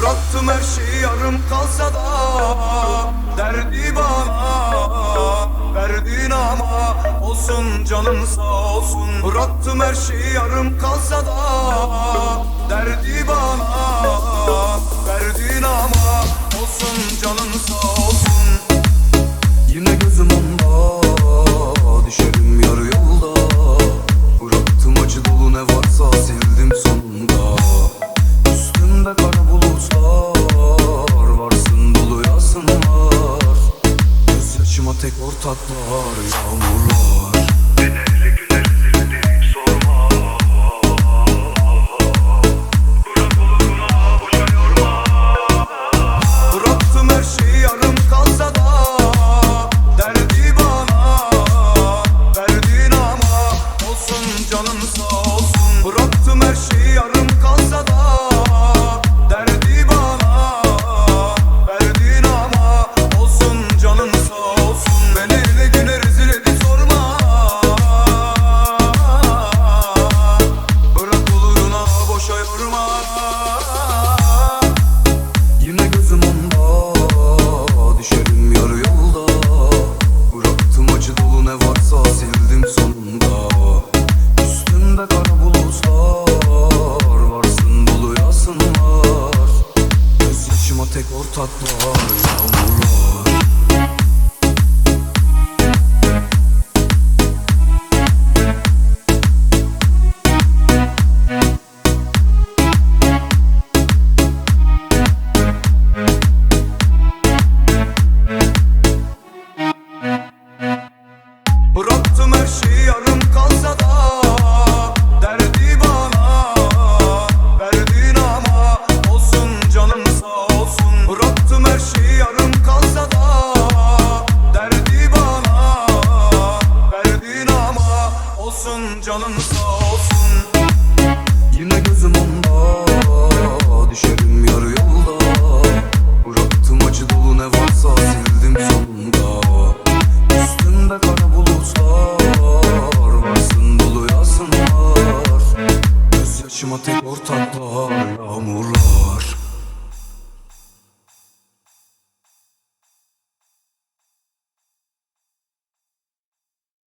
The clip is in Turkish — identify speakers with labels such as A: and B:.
A: Bıraktım her şeyi yarım kalsa da Derdi bana Verdin ama Olsun canım sağ olsun. Bıraktım her şeyi yarım kalsa da tatlı yağmur. ıslatmıyor Bıraktım her şeyi yarım kalsa da. canın sağ olsun. Yine gözüm onda Düşerim yarı yolda. Bıraktım acı dolu ne varsa sildim sonunda. Üstümde kara bulutlar Varsın dolu yasınlar Gözyaşıma tek ortaklar Yağmurlar.